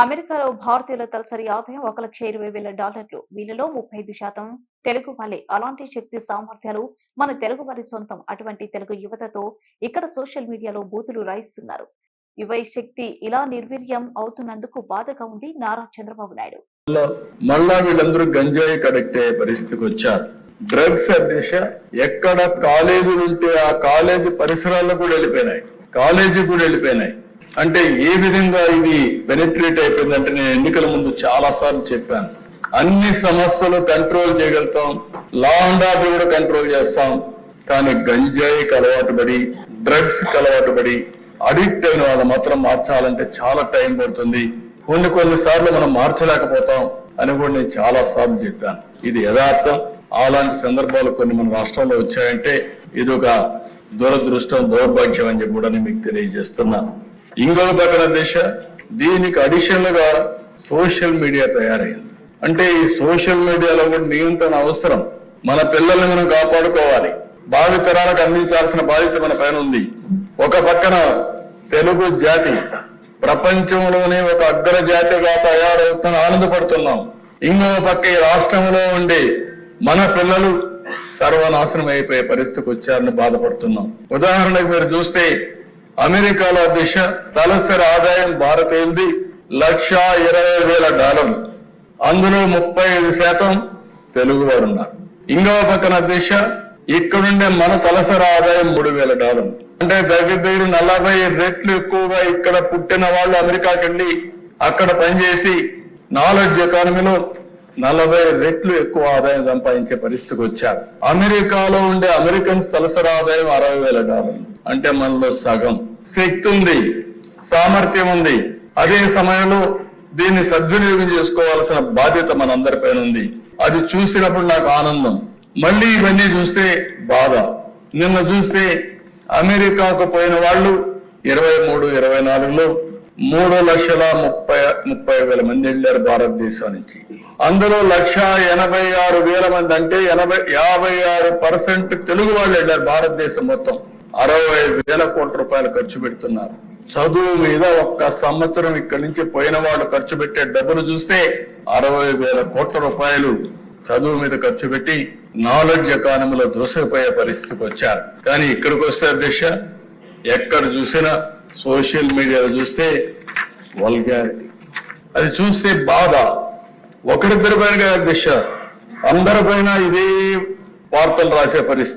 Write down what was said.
అమెరికాలో భారతీయుల తలసరి ఆదాయం ఒక లక్ష ఇరవై వేల డాలర్లు. వీళ్ళలో ముప్పై ఐదు శాతం తెలుగు వాళ్ళే. అలాంటి శక్తి సామర్థ్యాలు మన తెలుగు వారి సొంతం. అటువంటి తెలుగు యువతతో ఇక్కడ సోషల్ మీడియాలో బూతులు రాయిస్తున్నారు. యువ శక్తి ఇలా నిర్వీర్యం అవుతున్నందుకు బాధగా ఉంది నారా చంద్రబాబు నాయుడు. మళ్ళా వీళ్ళందరూ గంజాయి కనెక్ట్ అయ్యే పరిస్థితికి వచ్చారు. డ్రగ్స్ అధ్యక్ష ఎక్కడ కాలేజీలు ఉంటే ఆ కాలేజీ పరిసరాల్లో కూడా వెళ్ళిపోయినాయి. కాలేజీ కూడా వెళ్ళిపోయినాయి. అంటే ఏ విధంగా ఇది పెనిట్రేట్ అయిపోయిందంటే నేను ఎన్నికల ముందు చాలా సార్లు చెప్పాను. అన్ని సమస్యలు కంట్రోల్ చేయగలుగుతాం. లా అండ్ ఆర్డర్ కూడా కంట్రోల్ చేస్తాం. కానీ గంజాయికి అలవాటు పడి డ్రగ్స్కి అలవాటు పడి అడిక్ట్ అయిన వాళ్ళు మాత్రం మార్చాలంటే చాలా టైం పడుతుంది. కొన్ని కొన్ని సార్లు మనం మార్చలేకపోతాం అని కూడా నేను చాలా సార్లు చెప్పాను. ఇది యథార్థం. అలాంటి సందర్భాలు కొన్ని మన రాష్ట్రంలో వచ్చాయంటే ఇది ఒక దురదృష్టం దౌర్భాగ్యం అని చెప్పి కూడా నేను మీకు తెలియజేస్తున్నాను. ఇంకొక పక్కన దిశ దీనికి అడిషనల్గా సోషల్ మీడియా తయారైంది. అంటే ఈ సోషల్ మీడియాలో కూడా నియంత్రణ అవసరం. మన పిల్లల్ని మనం కాపాడుకోవాలి. భావి తరాలకు అందించాల్సిన బాధ్యత మన పైన ఉంది. ఒక పక్కన తెలుగు జాతి ప్రపంచంలోనే ఒక అగ్ర జాతిగా తయారవుతున్న ఆనందపడుతున్నాం. ఇంకో పక్క ఈ రాష్ట్రంలో ఉండే మన పిల్లలు సర్వనాశనం అయిపోయే పరిస్థితికి వచ్చారని బాధపడుతున్నాం. ఉదాహరణకు మీరు చూస్తే అమెరికాలో దిశ తలసరి ఆదాయం భారతీయులది లక్ష ఇరవై వేల డాలర్లు. అందులో ముప్పై ఐదు శాతం తెలుగు వారు ఉన్నారు. ఇంకో పక్కన దిశ ఇక్కడుండే మన తలసరి ఆదాయం మూడు వేల డాలర్లు. అంటే దగ్గర దగ్గర నలభై రెట్లు ఎక్కువగా ఇక్కడ పుట్టిన వాళ్ళు అమెరికాకి వెళ్ళి అక్కడ పనిచేసి నాలెడ్జ్ ఎకానమీలో నలభై రెట్లు ఎక్కువ ఆదాయం సంపాదించే పరిస్థితికి వచ్చారు. అమెరికాలో ఉండే అమెరికన్స్ తలసరి ఆదాయం అరవై వేల డాలర్లు. అంటే మనలో సగం శక్తి ఉంది సామర్థ్యం ఉంది. అదే సమయంలో దీన్ని సద్వినియోగం చేసుకోవాల్సిన బాధ్యత మనందరిపైన ఉంది. అది చూసినప్పుడు నాకు ఆనందం. మళ్ళీ ఇవన్నీ చూస్తే బాధ. నిన్న చూస్తే అమెరికాకు పోయిన వాళ్ళు ఇరవై మూడు ఇరవై నాలుగులో మూడు లక్షల ముప్పై ముప్పై వేల మంది వెళ్ళారు భారతదేశం నుంచి. అందులో లక్ష ఎనభై ఆరు వేల మంది అంటే ఎనభై యాభై ఆరు పర్సెంట్ తెలుగు వాళ్ళు వెళ్ళారు భారతదేశం మొత్తం. అరవై వేల కోట్ల రూపాయలు ఖర్చు పెడుతున్నారు. చదువు మీద ఒక్క సంవత్సరం ఇక్కడి నుంచి పోయిన వాళ్ళు ఖర్చు పెట్టే డబ్బులు చూస్తే అరవై వేల కోట్ల రూపాయలు చదువు మీద ఖర్చు పెట్టి నాలెడ్జ్ ఎకానమీలో దూసుకుపోయే పరిస్థితికి వచ్చారు. కానీ ఇక్కడికి వస్తే దిశ ఎక్కడ చూసినా సోషల్ మీడియాలో చూస్తే వల్గారిటీ. అది చూస్తే బాధ. ఒకరిద్దరి పైన దిశ అందరి పైన ఇదే వార్తలు రాసే పరిస్థితి.